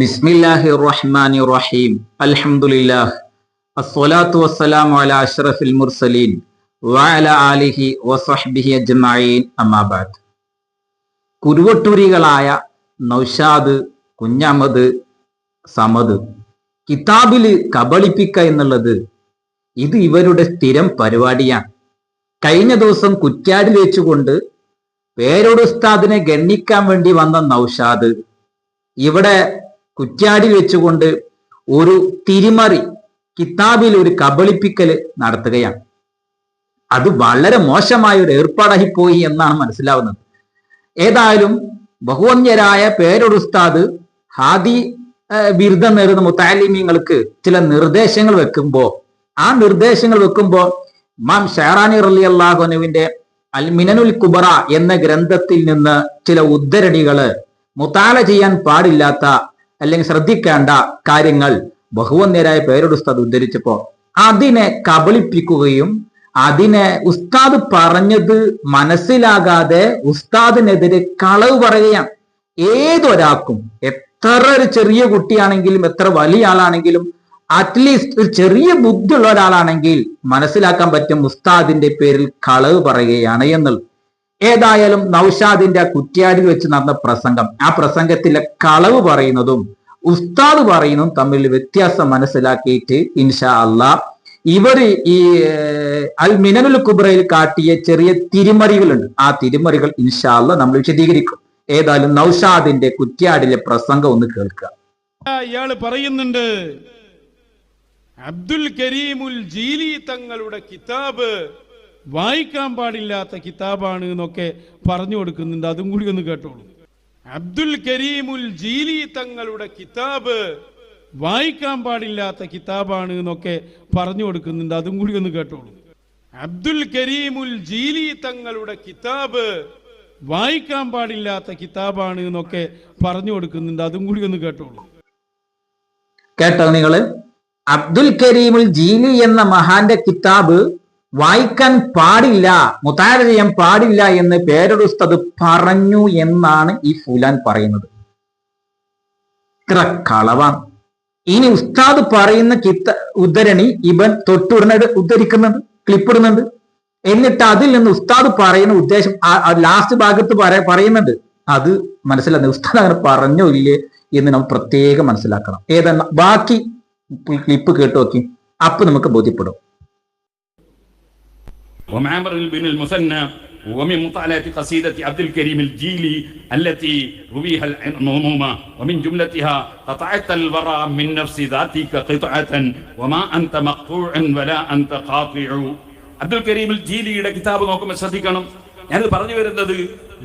ബിസ്മില്ലാഹി റഹ്മാനി റഹീം അൽഹംദുലില്ലാഹ്. അസ്സലാത്തു വസ്സലാമു അലാ അഷ്റഫിൽ മുർസലീൻ. വഅല ആലിഹി വസഹ്ബിഹി അജ്മഈൻ. അമ്മാബാദ് കുരുവട്ടൂരികളായ നൗഷാദ് കുഞ്ഞഹമ്മദ് സമദ്. കിതാബിൽ കബളിപ്പിക്ക എന്നുള്ളത് ഇത് ഇവരുടെ സ്ഥിരം പരിപാടിയാണ്. കഴിഞ്ഞ ദിവസം കുറ്റ്യാടിൽ വെച്ചുകൊണ്ട് പേരോട് ഉസ്താദിനെ ഗണ്ണിക്കാൻ വേണ്ടി വന്ന നൗഷാദ് ഇവിടെ കുറ്റ്യാടിൽ വെച്ചുകൊണ്ട് ഒരു തിരിമറി കിതാബിൽ ഒരു കബളിപ്പിക്കൽ നടത്തുകയാണ്. അത് വളരെ മോശമായ ഒരു ഏർപ്പാടായി പോയി എന്നാണ് മനസ്സിലാവുന്നത്. ഏതായാലും ബഹുവന്യരായ പേരൊരുസ്താദ് ഹാദി ബിരുദം നേടുന്ന മുത്താലിമീങ്ങൾക്ക് ചില നിർദ്ദേശങ്ങൾ വെക്കുമ്പോ ആ നിർദ്ദേശങ്ങൾ വെക്കുമ്പോ മാം ഷെഹറാനി റലി അള്ളാഹുനുവിന്റെ അൽ മിനനുൽ കുബറ എന്ന ഗ്രന്ഥത്തിൽ നിന്ന് ചില ഉദ്ധരണികൾ മുത്താല ചെയ്യാൻ പാടില്ലാത്ത അല്ലെങ്കിൽ ശ്രദ്ധിക്കേണ്ട കാര്യങ്ങൾ ബഹുവന്നേരായ പേരോട് ഉസ്താദ് ഉദ്ധരിച്ചപ്പോ അതിനെ കബളിപ്പിക്കുകയും അതിനെ ഉസ്താദ് പറഞ്ഞത് മനസ്സിലാകാതെ ഉസ്താദിനെതിരെ കളവ് പറയുകയാണ്. ഏതൊരാൾക്കും എത്ര ഒരു ചെറിയ കുട്ടിയാണെങ്കിലും എത്ര വലിയ ആളാണെങ്കിലും അറ്റ്ലീസ്റ്റ് ഒരു ചെറിയ ബുദ്ധിയുള്ള ഒരാളാണെങ്കിൽ മനസ്സിലാക്കാൻ പറ്റും ഉസ്താദിന്റെ പേരിൽ കളവ് പറയുകയാണ് എന്നുള്ളത്. ഏതായാലും നൌഷാദിന്റെ ആ വെച്ച് നടന്ന പ്രസംഗം ആ പ്രസംഗത്തിലെ കളവ് പറയുന്നതും ഉസ്താദ് പറയുന്നതും തമ്മിൽ വ്യത്യാസം മനസ്സിലാക്കിയിട്ട് ഇൻഷാ അല്ല ഇവർ ഈ അൽ മിനനുൽ കുബ്രയിൽ കാട്ടിയ ചെറിയ തിരിമറികളുണ്ട്. ആ തിരിമറികൾ ഇൻഷാ അല്ല നമ്മൾ വിശദീകരിക്കും. ഏതായാലും നൌഷാദിന്റെ കുറ്റ്യാടിലെ പ്രസംഗം ഒന്ന് കേൾക്കുക. ഇയാൾ പറയുന്നുണ്ട് അബ്ദുൽ കരീമുൽ ജീലി തങ്ങളുടെ കിതാബ് വായിക്കാൻ പാടില്ലാത്ത കിതാബാണ് എന്നൊക്കെ പറഞ്ഞു കൊടുക്കുന്നുണ്ട്. അതും കൂടി ഒന്ന് കേട്ടോളൂ. അബ്ദുൽ കരീമുൽ ജീലി തങ്ങളുടെ കിതാബ് വായിക്കാൻ പാടില്ലാത്ത കിതാബാണ് എന്നൊക്കെ പറഞ്ഞു കൊടുക്കുന്നുണ്ട്. അതും കൂടി ഒന്ന് കേട്ടോളൂ. അബ്ദുൽ കരീമുൽ ജീലി തങ്ങളുടെ കിതാബ് വായിക്കാൻ പാടില്ലാത്ത കിതാബാണ് എന്നൊക്കെ പറഞ്ഞു കൊടുക്കുന്നുണ്ട്. അതും കൂടി ഒന്ന് കേട്ടോളൂ. കേട്ടോ നിങ്ങൾ? അബ്ദുൽ കരീമുൽ ജീലി എന്ന മഹാന്റെ കിതാബ് വായിക്കാൻ പാടില്ല മുത്താര ചെയ്യാൻ പാടില്ല എന്ന് പേരൊരുസ്തത് പറഞ്ഞു എന്നാണ് ഈ ഫുലാൻ പറയുന്നത്. ഇത്ര കളവാണ്. ഇനി ഉസ്താദ് പറയുന്ന കിത്ത ഉദ്ധരണി ഇവൻ തൊട്ടുടനെ ഉദ്ധരിക്കുന്നുണ്ട് ക്ലിപ്പിടുന്നുണ്ട്. എന്നിട്ട് അതിൽ നിന്ന് ഉസ്താദ് പറയുന്ന ഉദ്ദേശം ലാസ്റ്റ് ഭാഗത്ത് പറ പറയുന്നുണ്ട്. അത് മനസ്സിലാകുന്നത് ഉസ്താദ് അങ്ങനെ പറഞ്ഞോ ഇല്ലേ എന്ന് നമ്മൾ പ്രത്യേകം മനസ്സിലാക്കണം. ഏതെന്ന ബാക്കി ക്ലിപ്പ് കേട്ടു നോക്കി. അപ്പൊ നമുക്ക് ബോധ്യപ്പെടും. ومعمر بن المثنى ومن مطالعة قصيدة عبد الكريم الجيلي التي رويها العمومة ومن جملتها قطعت الورى من نفس ذاتك قطعة وما أنت مقطوع ولا أنت قاطع അബ്ദുൽ കരീം ജീലിയുടെ കിതാബ് നോക്കുമ്പോൾ ശ്രദ്ധിക്കണം ഞാനിത് പറഞ്ഞു വരുന്നത്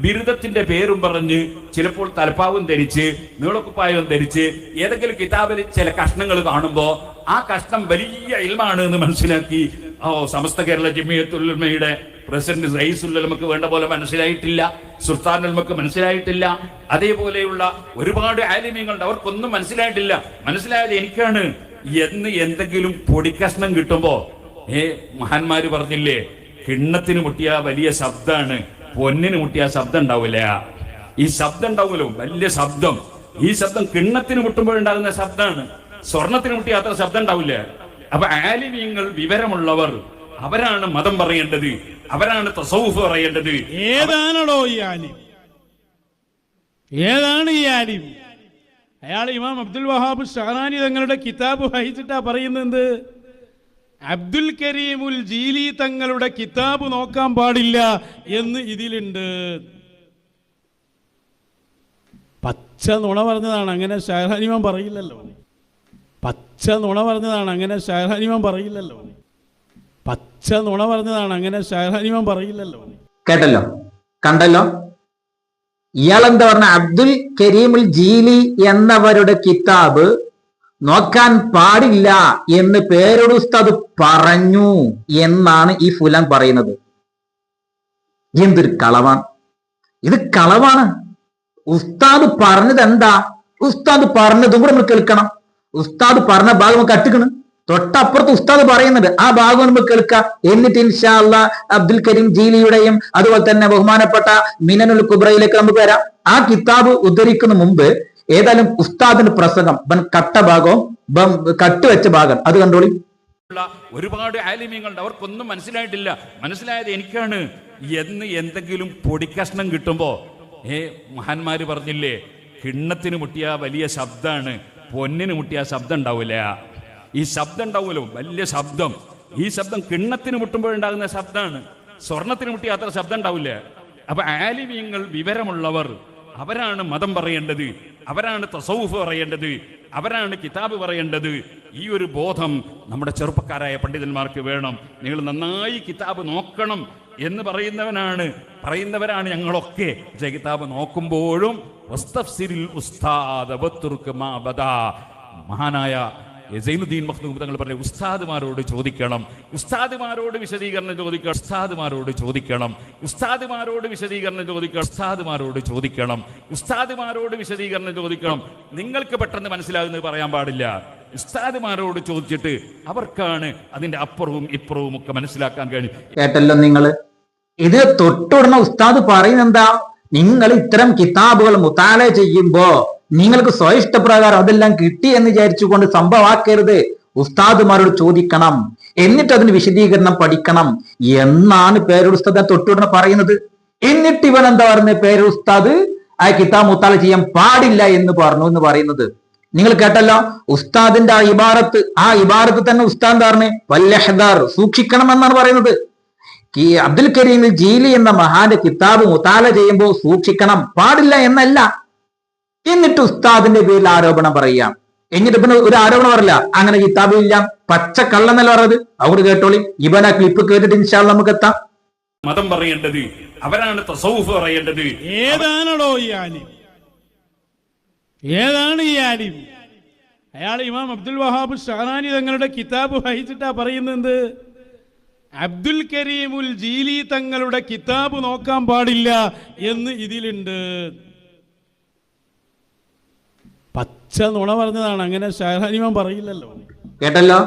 ബിരുദത്തിന്റെ പേരും പറഞ്ഞ് ചിലപ്പോൾ തലപ്പാവും ധരിച്ച് നീളക്കുപ്പായവും ധരിച്ച് ഏതെങ്കിലും കിതാബിൽ ചില കഷ്ണങ്ങൾ കാണുമ്പോ ആ കഷ്ണം വലിയ ഇൽമാണ് എന്ന് മനസ്സിലാക്കി ഓ സമസ്ത കേരള ജമിയത്തുൽമയുടെ പ്രസിഡന്റ് റയീസുല്ലമക്ക് വേണ്ട പോലെ മനസ്സിലായിട്ടില്ല സുൽത്താൻ ഉൽമക്ക് മനസ്സിലായിട്ടില്ല. അതേപോലെയുള്ള ഒരുപാട് ആലിമ്യങ്ങളുണ്ട് അവർക്കൊന്നും മനസ്സിലായിട്ടില്ല. മനസ്സിലായത് എനിക്കാണ്. എന്ന് എന്തെങ്കിലും പൊടിക്കഷ്ണം കിട്ടുമ്പോ ഏ മഹാന്മാര് പറഞ്ഞില്ലേ കിണ്ണത്തിന് മുട്ടിയ വലിയ ശബ്ദമാണ് പൊന്നിന് മുട്ടിയ ശബ്ദം ഉണ്ടാവില്ല. ഈ ശബ്ദം ഉണ്ടാവുമല്ലോ വലിയ ശബ്ദം. ഈ ശബ്ദം കിണ്ണത്തിന് മുട്ടുമ്പോഴുണ്ടാകുന്ന ശബ്ദമാണ് സ്വർണത്തിന് മുട്ടിയ അത്ര ശബ്ദം ഉണ്ടാവില്ല. അപ്പൊ ആലിമീങ്ങൾ വിവരമുള്ളവർ അവരാണ് മതം പറയേണ്ടത് അവരാണ് തസൗഫ് പറയേണ്ടത്. ഏതാണോ ഈ ആലിം? ഏതാണ് ഈ ആലിം? അയാൾ ഇമാം അബ്ദുൽ വഹാബ് ഷഹനാനി തങ്ങളുടെ കിതാബ് വായിച്ചിട്ടാ പറയുന്നത് അബ്ദുൽ കരീമുൽ ജീലി തങ്ങളുടെ കിതാബ് നോക്കാൻ പാടില്ല എന്ന് ഇതിലുണ്ട്. പച്ച നുണ പറഞ്ഞതാണ് അങ്ങനെ ഷഹനാനിമാൻ പറയില്ലല്ലോ. പച്ച നുണ പറഞ്ഞതാണ്. അങ്ങനെ ഷഹറാനിമാൻ പറയില്ലല്ലോ. പച്ച നുണ പറഞ്ഞതാണ്. അങ്ങനെ ഷഹറാനിമാൻ പറയില്ലല്ലോ. കേട്ടല്ലോ? കണ്ടല്ലോ? ഇയാളെന്താ പറഞ്ഞ? അബ്ദുൽ കരീമുൽ ജീലി എന്നവരുടെ കിതാബ് നോക്കാൻ പാടില്ല എന്ന് പേരോട് ഉസ്താദ് പറഞ്ഞു എന്നാണ് ഈ ഫുലാൻ പറയുന്നത്. എന്തൊരു കളവാണ്. ഇത് കളവാണ്. ഉസ്താദ് പറഞ്ഞത് എന്താ ഉസ്താദ് പറഞ്ഞതും കൂടെ നമ്മൾ കേൾക്കണം. ഉസ്താദ് പറഞ്ഞ ഭാഗം കട്ടിക്കണ് തൊട്ടപ്പുറത്ത് ഉസ്താദ് പറയുന്നുണ്ട് ആ ഭാഗം നമുക്ക് കേൾക്കാം. എന്നിട്ട് ഇൻഷാ അല്ല അബ്ദുൽ കരീം ജീലിയുടെയും അതുപോലെ തന്നെ ബഹുമാനപ്പെട്ട മിനനുൽ കുബ്രയിലേക്ക് നമുക്ക് വരാം. ആ കിതാബ് ഉദ്ധരിക്കുന്ന മുമ്പ് ഏതായാലും ഉസ്താദിന്റെ പ്രസംഗം ബൻ കട്ട ഭാഗവും ബം കട്ടുവെച്ച ഭാഗം. അത് കണ്ടോളി. ഒരുപാട് ആലിമ്യങ്ങളുണ്ട് അവർക്കൊന്നും മനസ്സിലായിട്ടില്ല. മനസ്സിലായത് എനിക്കാണ്. എന്ന് എന്തെങ്കിലും പൊടിക്കഷ്ണം കിട്ടുമ്പോ ഏ മഹാന്മാര് പറഞ്ഞില്ലേ കിണ്ണത്തിന് മുട്ടിയ വലിയ ശബ്ദമാണ് പൊന്നിന് മുട്ടിയ ശബ്ദം ഉണ്ടാവില്ല ഈ ശബ്ദം ഉണ്ടാവുമല്ലോ വലിയ ശബ്ദം. ഈ ശബ്ദം കിണ്ണത്തിന് മുട്ടുമ്പോഴുണ്ടാകുന്ന ശബ്ദമാണ്. സ്വർണത്തിന് മുട്ടിയ അത്ര ശബ്ദം ഉണ്ടാവില്ല. അപ്പൊ ആലിമ്യങ്ങൾ വിവരമുള്ളവർ അവരാണ് മതം പറയേണ്ടത്. അവരാണ് തസൗഫ് പറയേണ്ടത്. അവരാണ് കിതാബ് പറയേണ്ടത്. ഈ ഒരു ബോധം നമ്മുടെ ചെറുപ്പക്കാരായ പണ്ഡിതന്മാർക്ക് വേണം. നിങ്ങൾ നന്നായി കിതാബ് നോക്കണം. എന്ന് പറയുന്നവനാണ്. പറയുന്നവരാണ് ഞങ്ങളൊക്കെ. പക്ഷേ കിതാബ് നോക്കുമ്പോഴും. മഹാനായ സൈനുദ്ദീൻ മഖ്ദൂം തങ്ങൾ പറഞ്ഞ ഉസ്താദുമാരോട് ചോദിക്കണം. ഉസ്താദുമാരോട് വിശദീകരണം ചോദിക്കണം. ഉസ്താദുമാരോട് ചോദിക്കണം. ഉസ്താദുമാരോട് വിശദീകരണം ചോദിക്കണം. ഉസ്താദുമാരോട് ചോദിക്കണം. ഉസ്താദുമാരോട് വിശദീകരണം ചോദിക്കണം. നിങ്ങൾക്ക് പെട്ടെന്ന് മനസ്സിലാകുന്നത് പറയാൻ പാടില്ല. ഉസ്താദുമാരോട് ചോദിച്ചിട്ട് അവർക്കാണ് അതിന്റെ അപ്പുറവും ഇപ്പുറവും ഒക്കെ മനസ്സിലാക്കാൻ കഴിയും കേട്ടല്ലോ നിങ്ങൾ? ഇത് തൊട്ടുടനെ ഉസ്താദ് പറയുന്നത് എന്താ നിങ്ങൾ ഇത്തരം കിതാബുകൾ മുത്താല ചെയ്യുമ്പോ നിങ്ങൾക്ക് സ്വയിഷ്ടപ്രകാരം അതെല്ലാം കിട്ടി എന്ന് വിചാരിച്ചുകൊണ്ട് സംഭവമാക്കരുത്. ഉസ്താദുമാരോട് ചോദിക്കണം. എന്നിട്ട് അതിന് വിശദീകരണം പഠിക്കണം. എന്നാണ് പേരുസ്താദ് തൊട്ടുടനെ പറയുന്നത്. എന്നിട്ട് ഇവൻ എന്താ പറയുന്നത് പേരുസ്താദ് ആ കിതാബ് മുത്താല ചെയ്യാൻ പാടില്ല എന്ന് പറഞ്ഞു എന്ന് പറയുന്നത്. നിങ്ങൾ കേട്ടല്ലോ? ഉസ്താദിന്റെ ആ ഇബാറത്ത്. ആ ഇബാറത്ത് തന്നെ ഉസ്താദ് പറഞ്ഞു? വല്ലഹദാർ. സൂക്ഷിക്കണം എന്നാണ് പറയുന്നത്. ഈ അബ്ദുൽ കരീമിൽ ജീലി എന്ന മഹാന്റെ കിതാബ് മുത്താല ചെയ്യുമ്പോൾ സൂക്ഷിക്കണം. പാടില്ല എന്നല്ല. എന്നിട്ട് ഉസ്താദിന്റെ പേരിൽ ആരോപണം പറയാം എന്നിട്ട് പിന്നെ ഒരു ആരോപണം പറയില്ല. അങ്ങനെ കിതാബ് ഇല്ല പച്ച കള്ളെന്നല്ല പറഞ്ഞത്? അവർ കേട്ടോളി. ഇവൻ ക്ലിപ്പ് കേട്ടിട്ട് ഇൻഷാൽ നമുക്ക് എത്താം മതം പറയേണ്ടത് അവരാണ് തസൗഫ് പറയേണ്ടത്. ഏതാണോ ഈ ആലിം? ഏതാണ് ഈ ആലിം? അയാൾ ഇമാം അബ്ദുൽ വഹാബ് ഷാനി തങ്ങളുടെ കിതാബ് വഹിച്ചിട്ടാ പറയുന്നത് അബ്ദുൽ കരീമുൽ ജീലി തങ്ങളുടെ കിതാബ് നോക്കാൻ പാടില്ല എന്ന് ഇതിലുണ്ട്. പച്ച നുണ പറഞ്ഞതാണ്. അങ്ങനെ ഷാഹാനിമാൻ പറയില്ലല്ലോ. കേട്ടല്ലോ?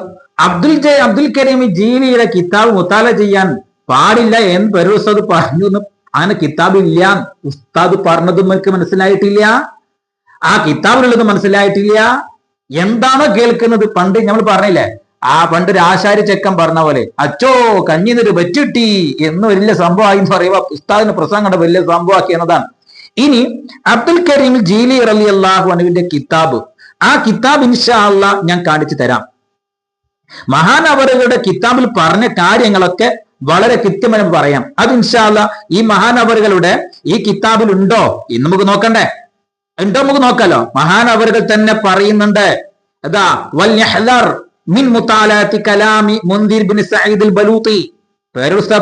അബ്ദുൽ അബ്ദുൽ കരീം ജീലിയുടെ കിതാബ് മുത്താല ചെയ്യാൻ പാടില്ല എന്ന് പേര് പറഞ്ഞു അങ്ങനെ കിതാബ് ഇല്ല ഉസ്താദ് പറഞ്ഞതും എനിക്ക് മനസ്സിലായിട്ടില്ല. ആ കിതാബിലുള്ളത് മനസ്സിലായിട്ടില്ല. എന്താണോ കേൾക്കുന്നത്? പണ്ട് നമ്മൾ പറഞ്ഞില്ലേ ആ പണ്ട് ഒരു ആശാരി ചെക്കൻ പറഞ്ഞ പോലെ അച്ചോ കഞ്ഞിന്നൊരു വെച്ചിട്ടി എന്ന് വലിയ സംഭവമായി എന്ന് പറയുക ഉസ്താദിന് പ്രസംഗം കണ്ട വലിയ സംഭവമാക്കി എന്നതാണ്. ഇനി അബ്ദുൽ കരീം ജീലി റലി അള്ളാഹു അനുവിന്റെ കിതാബ്. ആ കിതാബ് ഇൻഷാ അല്ല ഞാൻ കാണിച്ചു തരാം. മഹാനവറുകളുടെ കിതാബിൽ പറഞ്ഞ കാര്യങ്ങളൊക്കെ വളരെ കൃത്യമായി പറയാം. അത് ഇൻഷാ ഇൻഷാല്ല ഈ മഹാനവറുകളുടെ ഈ കിതാബിൽ ഉണ്ടോ ഇന്ന് നമുക്ക് നോക്കണ്ടേ? ഉണ്ടോ നമുക്ക് നോക്കാലോ? മഹാനവറുകൾ തന്നെ പറയുന്നുണ്ട്. അതാ വൽ മിൻ മുതാലാത്തി കലാമി ബിൻ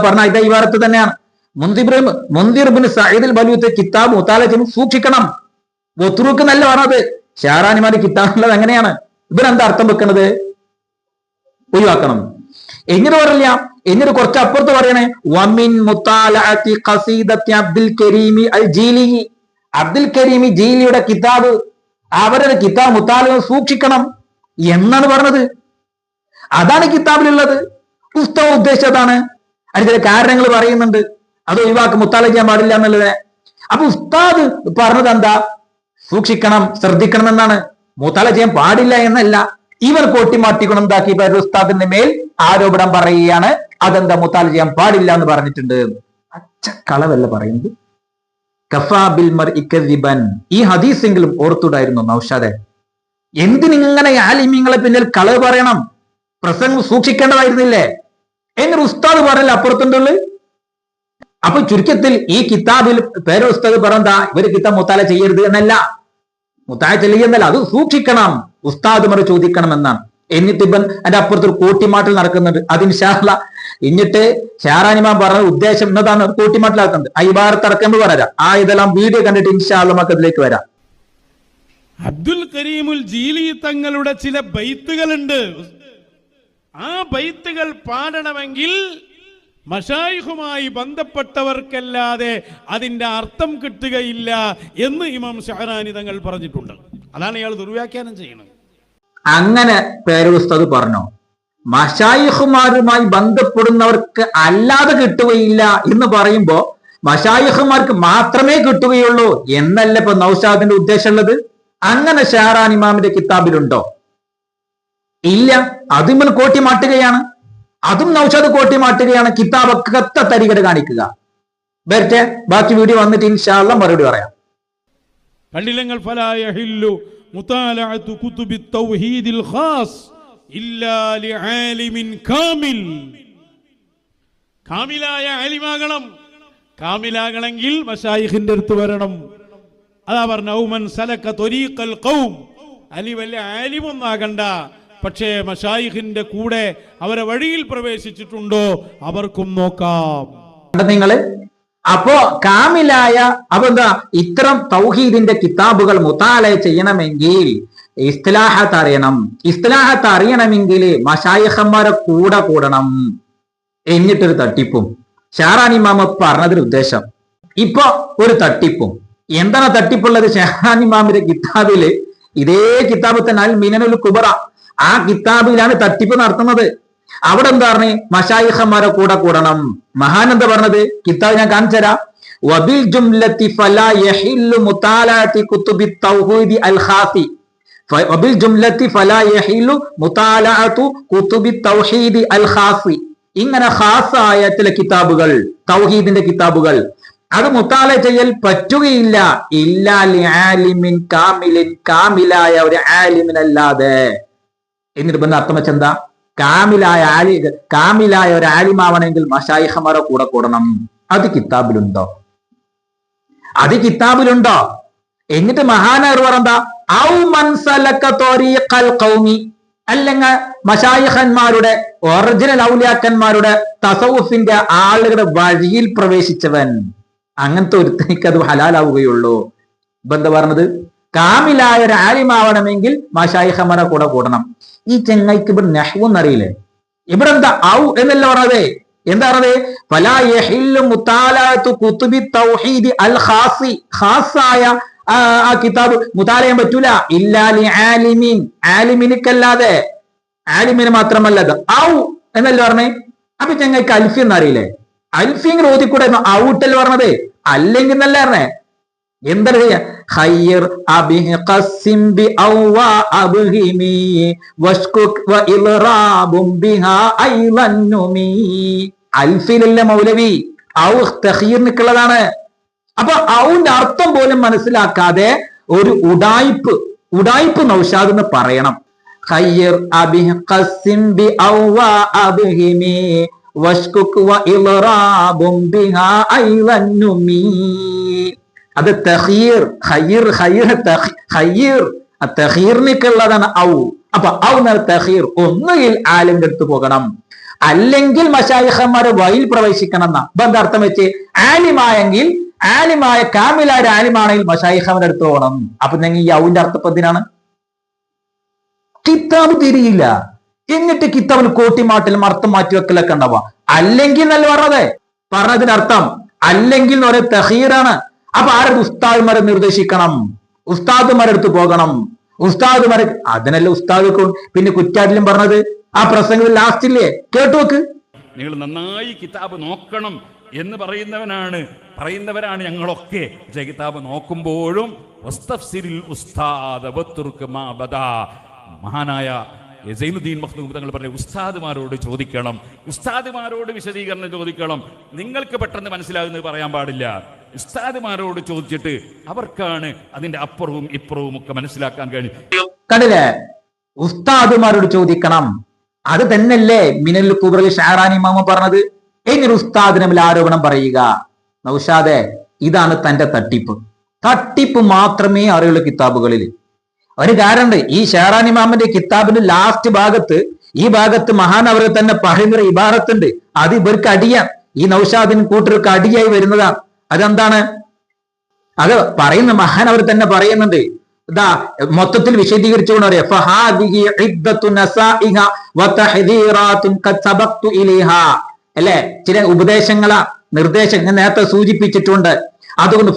പറഞ്ഞ ഇതാ ഈ വാർത്ത തന്നെയാണ്. ബിൻ കിതാബ് സൂക്ഷിക്കണം. ഒത്തുറുക്ക് നല്ല ഷാറാനിമാര് കിതാബുള്ളത് അങ്ങനെയാണ്. ഇവരെന്താ അർത്ഥം വെക്കുന്നത് ഒഴിവാക്കണം. എങ്ങനെ പറയില്ല. എന്നിട്ട് കുറച്ച് അപ്പുറത്ത് പറയണേ വമിൻ ഖസീദത്തി അബ്ദുൽ കരീമി അൽ ജീലി അബ്ദുൽ കരീമി ജീലിയുടെ കിതാബ് അവരുടെ കിതാബ് മുത്താലും സൂക്ഷിക്കണം. എന്നാണ് പറഞ്ഞത്. അതാണ് കിതാബിലുള്ളത്. പുസ്തകം ഉദ്ദേശം അതാണ്. അതിന് ചില കാരണങ്ങൾ പറയുന്നുണ്ട്. അത് ഒഴിവാക്കി ചെയ്യാൻ പാടില്ല എന്നുള്ളത്. അപ്പൊ ഉസ്താദ് പറഞ്ഞത് എന്താ സൂക്ഷിക്കണം ശ്രദ്ധിക്കണം എന്നാണ്. മുത്താല ചെയ്യാൻ പാടില്ല എന്നല്ല. ഇവർ കോട്ടിമാറ്റിക്കണം എന്താക്കി ഉസ്താദിന്റെ മേൽ ആരോപണം പറയുകയാണ്. അതെന്താ മുത്താല ചെയ്യാൻ പാടില്ല എന്ന് പറഞ്ഞിട്ടുണ്ട്. അച്ചക്കളവല്ല പറയുന്നത്. ഈ ഹദീസെങ്കിലും ഓർത്തുടായിരുന്നു നൗഷാദെ? എന്തിനിങ്ങനെ ആലിമ്യങ്ങളെ പിന്നിൽ കളവ് പറയണം? പ്രസംഗം സൂക്ഷിക്കേണ്ടതായിരുന്നില്ലേ? എന്നൊരു ഉസ്താദ് പറഞ്ഞില്ല അപ്പുറത്തുണ്ടുള്ളു അപ്പൊ ചുരുക്കത്തിൽ ഈ കിതാബിൽ പേര് ഉസ്താദ് പറന്താ ഇവർ കിതാബ് മുത്താല ചെയ്യരുത് എന്നല്ല. മുത്താല ചെയ്യുന്നല്ല അത് സൂക്ഷിക്കണം. ഉസ്താദ് മറി ചോദിക്കണം എന്നാണ്. എന്നിട്ട് ഇപ്പം അതിന്റെ അപ്പുറത്ത് ഒരു കൂട്ടിമാട്ടിൽ നടക്കുന്നുണ്ട്. അതിന് ഷാഹ്ല എന്നിട്ട് ഷാറാനിമാൻ പറഞ്ഞ ഉദ്ദേശം എന്നതാണ്. ആ ഇബാറത്ത് അടക്കുമ്പോൾ പറയാം ആ ഇതെല്ലാം വീഡിയോ കണ്ടിട്ട് ഇൻഷാല്ല നമുക്ക് അതിലേക്ക് വരാം. അബ്ദുൽ കരീമുൽ ജീലി തങ്ങളുടെ ചില ബൈത്തുകളുണ്ട്. ആ ബൈത്തുകൾ പാടണമെങ്കിൽ മഷായിഹുമായി ബന്ധപ്പെട്ടവർക്കല്ലാതെ അതിന്റെ അർത്ഥം കിട്ടുകയില്ല എന്ന് ഇമാം ഷഹറാനി തങ്ങൾ പറഞ്ഞിട്ടുണ്ട്. അതാണ് ഇയാൾ ദുർവ്യാഖ്യാനം ചെയ്യുന്നത്. അങ്ങനെ പേരുസ്തത് പറഞ്ഞു? മഷായിഹുമാരുമായി ബന്ധപ്പെടുന്നവർക്ക് അല്ലാതെ കിട്ടുകയില്ല എന്ന് പറയുമ്പോ മഷായിഹുമാർക്ക് മാത്രമേ കിട്ടുകയുള്ളൂ എന്നല്ല ഇപ്പൊ നൗഷാദിന്റെ ഉദ്ദേശമുള്ളത്? അങ്ങനെ ഷാറാൻ ഇമാമിന്റെ കിതാബിലുണ്ടോ? ഇല്ല. അതും കോട്ടി മാട്ടുകയാണ് അതും നൗഷാദ് കോട്ടി മാട്ടുകയാണ് കിതാബൊക്കെ തരികട് കാണിക്കുക. വരട്ടെ ബാക്കി വീഡിയോ വന്നിട്ട് ഇൻഷാല്ല മറുപടി പറയാം. കുതുബി കാമിൽ. കാമിലായ ആലിമാകണം. കാമിലാകണമെങ്കിൽ മശായിഖിന്റെ അടുത്ത് വരണം. അതാ പറഞ്ഞ ഔമൻ സലക തൊരീക്കൽ ഖൗം. അലി വല്ല ആലിമൊന്നാകണ്ട പക്ഷേ മഷായിഖിന്റെ കൂടെ അവരെ വഴിയിൽ പ്രവേശിച്ചിട്ടുണ്ടോ അവർക്കും നോക്കാം. നിങ്ങൾ അപ്പോ കാമിലായ അപ്പൊ എന്താ ഇത്തരം തൗഹീദിന്റെ കിതാബുകൾ മുത്താലയ ചെയ്യണമെങ്കിൽ ഇസ്തലാഹത്ത് അറിയണം. ഇസ്തലാഹത്ത് അറിയണമെങ്കിൽ മഷായിഖന്മാരെ കൂടെ കൂടണം. എന്നിട്ടൊരു തട്ടിപ്പും. ഷാറാൻ ഇമാമ പറഞ്ഞതിന് ഉദ്ദേശം. ഇപ്പൊ ഒരു തട്ടിപ്പും. എന്താണ് തട്ടിപ്പുള്ളത്? ഷാറാൻ ഇമാമിന്റെ കിതാബിൽ? ഇതേ കിതാബ് തന്നെ അൽ മിനനുൽ കുബറ. ആ കിതാബിലാണ് തട്ടിപ്പ് നടത്തുന്നത്. അവിടെ എന്താ പറഞ്ഞേ മഷായിഹന്മാരെ കൂടെ കൂടണം. മഹാൻ എന്താ പറഞ്ഞത്? കിതാബ് ഞാൻ കാണിച്ചരാ വബിൽ ജുംലത്തി ഫലാ യഹില്ലു മുതാലാത്തി കുത്തുബി തൗഹീദി അൽ ഫ- വബിൽ ജുംലത്തി ഫലാ യഹില്ലു മുതാലാത്തു കുത്തുബി തൗഹീദി അൽ ഖാസി ഇങ്ങനെ ഖാസായ ചില കിതാബുകൾ തൗഹീദിന്റെ കിതാബുകൾ അത് മുത്താല ചെയ്യൽ പറ്റുകയില്ല. ഇല്ലാ ലി ആലിമിൻ കാമിലിൻ കാമിലായ ഒരു ആലിമിനല്ലാതെ. എന്നിട്ട് ബന്ധം അർത്ഥം കാമിലായ ആലി കാമിലായ ഒരു ആലിമാവണമെങ്കിൽ മഷായിഹമാരെ കൂടെ കൂടണം. അത് കിതാബിലുണ്ടോ? അത് കിതാബിലുണ്ടോ? എന്നിട്ട് മഹാനർ പറഞ്ഞ അല്ലെങ്കിൽ മഷായിഹന്മാരുടെ ഒറിജിനൽ ഔലിയാക്കന്മാരുടെ തസൌഫിന്റെ ആളുകളുടെ വഴിയിൽ പ്രവേശിച്ചവൻ. അങ്ങനത്തെ ഒരുത്തനിക്ക് അത് ഹലാലാവുകയുള്ളൂ. എന്താ പറഞ്ഞത്? കാമിലായ ഒരു ആലിമാവണമെങ്കിൽ മഷായിഖന്മാരെ കൂടെ കൂടണം. ഈ ചെങ്ങൈക്ക് ഇവിടെ നെഹ്വെന്ന് അറിയില്ലേ ഇവിടെ ഔ എന്നല്ല പറഞ്ഞത് എന്താ പറഞ്ഞത് ആ പറ്റൂല. മാത്രമല്ല ഔ എന്നല്ലേ പറഞ്ഞേ അപ്പൊ ഞങ്ങൾക്ക് അൽഫി എന്നറിയില്ലേ? അൽഫിങ്ങനെ ഓതിക്കൂടെ? ഔട്ടല്ലേ പറഞ്ഞത് അല്ലെങ്കിൽ എന്നല്ലേ പറഞ്ഞേ എന്താ ചെയ്യാ? ഖയ്ർ അബിഹി ഖസ്സിം ബി ഔവ അബ്ഹിമി വഷ്കുക് വ ബിഹാ മൗലവി? ഔ തഖീറിനുള്ളതാണ് അപ്പൊ ഔന്റെ അർത്ഥം പോലും മനസ്സിലാക്കാതെ ഒരു ഉടായിപ്പ് ഉടായിപ്പ് നൗഷാദ് എന്ന് പറയണം. ഹയ്യർ അബിഹി ബി വഷ്കുക് വ ഇൽറാബും ബിഹാ നുമി. അത് തഹീർ ഹയ്യർ ഹയ്യർ ഹയ്യർ ആ തഹീറിനേക്കുള്ളതാണ് ഔ. അപ്പൊ ഔ എന്ന തഹീർ. ഒന്നുകിൽ ആലിന്റെ അടുത്ത് പോകണം. അല്ലെങ്കിൽ മഷായിഹന്മാരെ വയിൽ പ്രവേശിക്കണം എന്നാ. അപ്പൊ വെച്ച്? ആലിമായെങ്കിൽ ആലിമായ കാമിലായ ആലിമാണെങ്കിൽ മഷായിഖന്മാരുടെ അടുത്ത് പോകണം. അപ്പൊ ഞങ്ങൾ ഈ ഔവിന്റെ അർത്ഥപ്പതിനാണ് കിതാബ് തിരിയില്ല. എന്നിട്ട് കിത്താബിന് കോട്ടിമാട്ടിലും അർത്ഥം മാറ്റി വെക്കലൊക്കെ ഉണ്ടാവുക. അല്ലെങ്കിൽ എന്നല്ല പറഞ്ഞത്? പറഞ്ഞതിന് അർത്ഥം അല്ലെങ്കിൽ എന്ന് പറയുന്നത് തഹീറാണ്. അപ്പൊ ആരുടെ ഉസ്താദ്മാരെ നിർദ്ദേശിക്കണം? ഉസ്താദ്മാരടുത്ത് പോകണം. ഉസ്താദ്മാരെ അതിനല്ല ഉസ്താദ് പിന്നെ കുറ്റാറ്റിലും പറഞ്ഞത് ആ പ്രസംഗത്തിൽ ലാസ്റ്റില്ലേ കേട്ടു നോക്ക്. നിങ്ങൾ നന്നായി കിതാബ് നോക്കണം എന്ന് പറയുന്നവനാണ്. പറയുന്നവരാണ് ഞങ്ങളൊക്കെ. പക്ഷേ കിതാബ് നോക്കുമ്പോഴും. മഹാനായ സൈനുദ്ദീൻ മഹ്ദൂബ് തങ്ങൾ പറഞ്ഞ ഉസ്താദുമാരോട് ചോദിക്കണം. ഉസ്താദുമാരോട് വിശദീകരണം ചോദിക്കണം. നിങ്ങൾക്ക് പെട്ടെന്ന് മനസ്സിലാകുന്നത് പറയാൻ പാടില്ല. ഉസ്താദുമാരോട് ചോദിച്ചിട്ട് അവർക്കാണ് അതിന്റെ അപ്പുറവും ഇപ്പുറവും ഒക്കെ മനസ്സിലാക്കാൻ കഴിയും കണ്ടില്ലേ ഉസ്താദുമാരോട് ചോദിക്കണം. അത് തന്നെയല്ലേ മിനൽ കുബറിൽ ഷാറാനി മാമ പറഞ്ഞത്? എങ്ങനെ ഉസ്താദിനെ ആരോപണം പറയുക? നൗഷാദെ ഇതാണ് തന്റെ തട്ടിപ്പ്. തട്ടിപ്പ് മാത്രമേ അറിയുള്ളൂ കിതാബുകളിൽ. ഒരു കാര്യമുണ്ട് ഈ ഷാറാനി മാമന്റെ കിതാബിന്റെ ലാസ്റ്റ് ഭാഗത്ത് ഈ ഭാഗത്ത് മഹാൻ അവർ തന്നെ പറയുന്ന ഇബാറത്തുണ്ട്. അത് ഇവർക്ക് അടിയാൻ ഈ നൗഷാദിൻ കൂട്ടർക്ക് അടിയായി വരുന്നതാണ്. അതെന്താണ്? അത് പറയുന്ന മഹാൻ അവർ തന്നെ പറയുന്നുണ്ട്. ഇതാ മൊത്തത്തിൽ വിശദീകരിച്ചുകൊണ്ട് അല്ലേ? ചില ഉപദേശങ്ങളാ നിർദ്ദേശം ഞാൻ നേരത്തെ സൂചിപ്പിച്ചിട്ടുണ്ട്. അതുകൊണ്ട്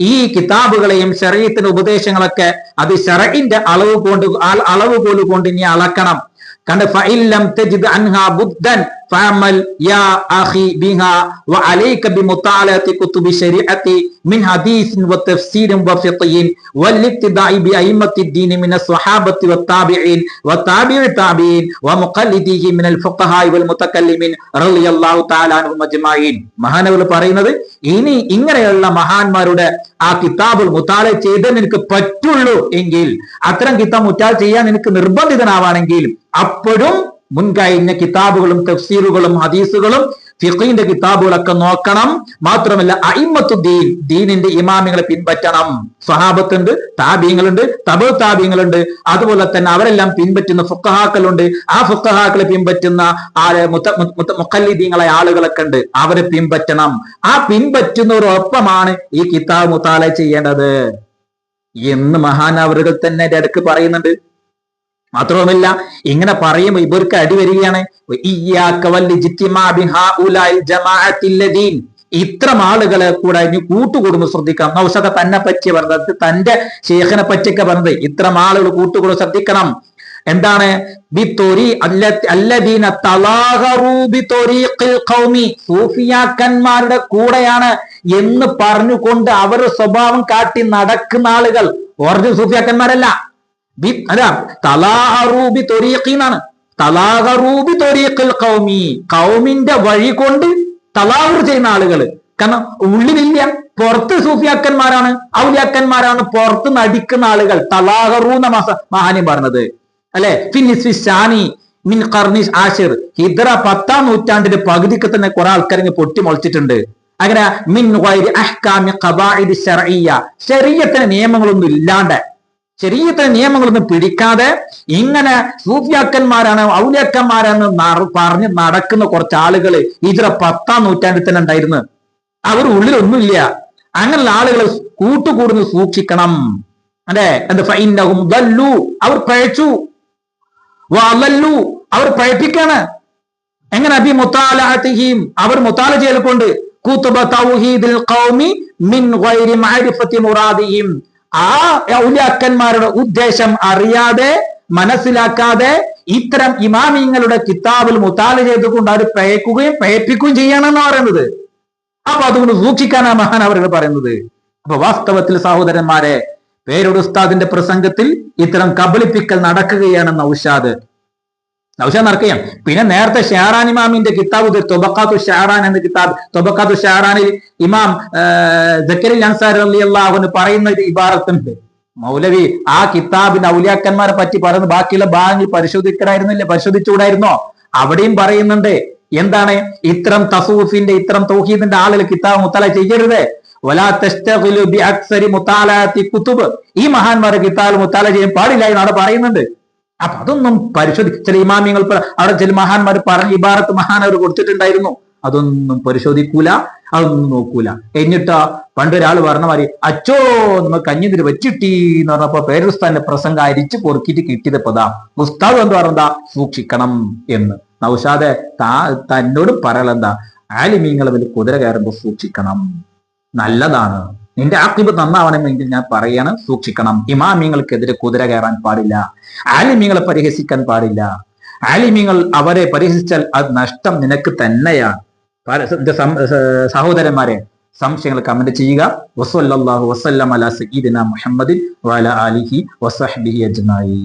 ഈ കിതാബുകളെയും ശരീരത്തിന്റെ ഉപദേശങ്ങളൊക്കെ അത് ഷറഇന്റെ അളവ് കൊണ്ട് അളവ് പോലും കൊണ്ട് ഇനി അളക്കണം. കണ്ട് അൻഹാ ബുദ്ധൻ ഫഅമൽ യാ അഖി ബിഹ വഅലൈക ബിമുതാഅലതി കുതുബി ശരീഅതി മിൻ ഹദീസിൻ വതഫ്സീരിൻ വഫിഖിൻ വലിബ്തിദാഇ ബിഅയിമത്തി ദീനി മിന സ്വഹാബത്തി വത്താബിഈൻ വത്താബിഉ താബിഈൻ വമുഖല്ലിദിഹി മിനൽ ഫുഖഹാഇ വൽ മുതകല്ലിമിൻ റളിയല്ലാഹു തആല അൻഹും അജ്മഈൻ മഹാനവർ പറയുന്നത് ഇനി ഇങ്ങനെയുള്ള മഹാന്മാരുടെ ആ കിതാബ് മുത്താല ചെയ്ത് നിനക്ക് പറ്റുള്ളൂ എങ്കിൽ അത്തരം കിതാബ് മുത്താൽ ചെയ്യാൻ നിനക്ക് നിർബന്ധിതനാവാണെങ്കിൽ അപ്പോഴും മുൻകഴിഞ്ഞ കിതാബുകളും തഫ്സീറുകളും ഹദീസുകളും ഫിഖീന്റെ കിതാബുകളൊക്കെ നോക്കണം. മാത്രമല്ല അയിമത്തുദ്ദീൻ ദീനിന്റെ ഇമാമികളെ പിൻപറ്റണം. സ്വഹാബത്തുണ്ട് താബീങ്ങളുണ്ട് തബു താബീങ്ങളുണ്ട്. അതുപോലെ തന്നെ അവരെല്ലാം പിൻപറ്റുന്ന ഫുക്കഹാക്കളുണ്ട് ആ ഫുക്കഹാക്കളെ പിൻപറ്റുന്ന ആ മുത്ത മുത്ത- മുഖല്ലിദീങ്ങളെ ആളുകളൊക്കെ ഉണ്ട്. അവരെ പിൻപറ്റണം. ആ പിൻപറ്റുന്നവരൊപ്പമാണ് ഈ കിതാബ് മുത്താല ചെയ്യേണ്ടത്. എന്ന് മഹാനവറുകൾ തന്നെ ഇടയ്ക്ക് പറയുന്നുണ്ട്. മാത്രവുമല്ല ഇങ്ങനെ പറയുമ്പോൾ ഇവർക്ക് അടി വരികയാണ്. ഇത്ര ആളുകളെ കൂടെ ഇനി കൂട്ടുകൂടുമ്പോൾ ശ്രദ്ധിക്കണം നൗഷത തന്നെ പറ്റി പറഞ്ഞത് തന്റെ ശേഖനെ പറ്റിയൊക്കെ പറഞ്ഞത് ഇത്ര ആളുകൾ കൂട്ടുകൂടും ശ്രദ്ധിക്കണം. എന്താണ്? സൂഫിയാക്കന്മാരുടെ കൂടെയാണ് എന്ന് പറഞ്ഞുകൊണ്ട് അവരുടെ സ്വഭാവം കാട്ടി നടക്കുന്ന ആളുകൾ. ഒറിജിനൽ സൂഫിയാക്കന്മാരല്ല. ബി- തലാഹറൂബി തൊരീഖിൽ കൗമി കൗമിന്റെ വഴി കൊണ്ട് തലാഹർ ചെയ്യുന്ന ആളുകൾ കാരണം ഉള്ളിലില്ല പുറത്ത് സൂഫിയാക്കന്മാരാണ് ഔലിയാക്കന്മാരാണ് പുറത്ത് നടിക്കുന്ന ആളുകൾ. തലാഹറൂ എന്ന മാസ മഹാനി പറഞ്ഞത്. അല്ലെ? ഫിനിസ് ഷാനി മിൻ കർണിഷ് ആഷിർ. ഹിദ്ര പത്താം നൂറ്റാണ്ടിന്റെ പകുതിക്ക് തന്നെ കുറെ ആൾക്കാരിങ്ങ് പൊട്ടി മുളച്ചിട്ടുണ്ട് അങ്ങനെ മിൻ അഹ്കാമി ശർഇയ്യ. ശരീരത്തിന് നിയമങ്ങളൊന്നും ഇല്ലാണ്ട് ശരീരത്തിന് നിയമങ്ങളൊന്നും പിടിക്കാതെ ഇങ്ങനെ സൂഫിയാക്കന്മാരാണ് ഔലിയാക്കന്മാരാണ് പറഞ്ഞ് നടക്കുന്ന കുറച്ച് ആളുകൾ ഇതിലെ പത്താം നൂറ്റാണ്ടിൽ തന്നെ ഉണ്ടായിരുന്നു. അവർ ഉള്ളിലൊന്നുമില്ല അങ്ങനെയുള്ള ആളുകളെ കൂട്ടുകൂടുന്ന് സൂക്ഷിക്കണം. അതെ? എന്ത്? ഫൈനഹും അവർ പഴച്ചു. വല്ലു. അവർ പഴപ്പിക്കാണ്. എങ്ങനെ? അബി മുത്താലും അവർ മുത്താല ചെയ്തുകൊണ്ട് കൂത്തുബ തൗഹീദിൽ ഖൗമി മിൻ ഗൈരി ആ ഔലിയാക്കന്മാരുടെ ഉദ്ദേശം അറിയാതെ മനസ്സിലാക്കാതെ ഇത്തരം ഇമാമിങ്ങളുടെ കിതാബിൽ മുത്താല ചെയ്തുകൊണ്ട് അവർ പയക്കുകയും പയപ്പിക്കുകയും ചെയ്യണമെന്ന് പറയുന്നത്. അപ്പൊ അതുകൊണ്ട് സൂക്ഷിക്കാനാ മഹാൻ അവരോട് പറയുന്നത്. അപ്പൊ വാസ്തവത്തിൽ സഹോദരന്മാരെ പേരുടെ ഉസ്താദിന്റെ പ്രസംഗത്തിൽ ഇത്തരം കബളിപ്പിക്കൽ നടക്കുകയാണെന്ന് നൗഷാദ് നൗഷാദ് നടക്കുകയാണ് പിന്നെ നേരത്തെ ഷാറാൻ ഇമാമിന്റെ കിതാബ് തൊബക്കാത്തു ഷാറാൻ എന്ന കിതാബ്. തൊബക്കാത്തു ഷാറാനിൽ ഇമാം ജക്കരി അൻസാർ അലി അള്ളാഹുന് പറയുന്ന ഒരു ഇബാറത്തുണ്ട്. മൗലവി ആ കിതാബിന്റെ ഔലിയാക്കന്മാരെ പറ്റി പറയുന്ന ബാക്കിയുള്ള ഭാഗങ്ങൾ പരിശോധിക്കണായിരുന്നില്ല? പരിശോധിച്ചുകൂടായിരുന്നോ? അവിടെയും പറയുന്നുണ്ട്. എന്താണ്? ഇത്തരം തസൂഫിന്റെ ഇത്തരം തൗഹീദിന്റെ ആളുകൾ കിതാബ് മുത്തല ചെയ്യരുത്. ഈ മഹാന്മാരെ കിതാബ് മുത്താല ചെയ്യാൻ പാടില്ല എന്നാണ് പറയുന്നുണ്ട്. അപ്പൊ അതൊന്നും പരിശോധിക്കും ചില ഇമാമിങ്ങൾ പ- അവിടെ ചില മഹാന്മാർ പറഞ്ഞ ഇബാറത്ത് മഹാനവർ കൊടുത്തിട്ടുണ്ടായിരുന്നു. അതൊന്നും പരിശോധിക്കൂല അതൊന്നും നോക്കൂല. എന്നിട്ടാ പണ്ടൊരാൾ പറഞ്ഞ മാതിരി അച്ചോ നമ്മൾ കഞ്ഞിതിരി വെച്ചിട്ടി എന്ന് പറഞ്ഞപ്പോ പേരുസ്ഥാന്റെ പ്രസംഗം അരിച്ചു പൊറുക്കിട്ട് കിട്ടിയത് പതാ ഉസ്താദ് എന്ന് പറഞ്ഞതാ സൂക്ഷിക്കണം എന്ന്. നൗഷാദെ താ തന്നോട് പറയലെന്താ? ആലിമീങ്ങളെ വലിയ കുതിര കയറുമ്പോ സൂക്ഷിക്കണം. നല്ലതാണ്. നിന്റെ ആക്കിബ് നന്നാവണമെങ്കിൽ ഞാൻ പറയാണ് സൂക്ഷിക്കണം. ഇമാമിങ്ങൾക്കെതിരെ കുതിര കയറാൻ പാടില്ല. ആലിമീങ്ങളെ പരിഹസിക്കാൻ പാടില്ല. ആലിമീങ്ങൾ അവരെ പരിഹസിച്ചാൽ അത് നഷ്ടം നിനക്ക് തന്നെയാണ്. സഹോദരന്മാരെ സംശയങ്ങൾ കമന്റ് ചെയ്യുക. വസല്ലാഹു വസ്ലം അലാ സീദിന മുഹമ്മദിൻ വല അലിഹി വസഹബിഹി അജ്മായി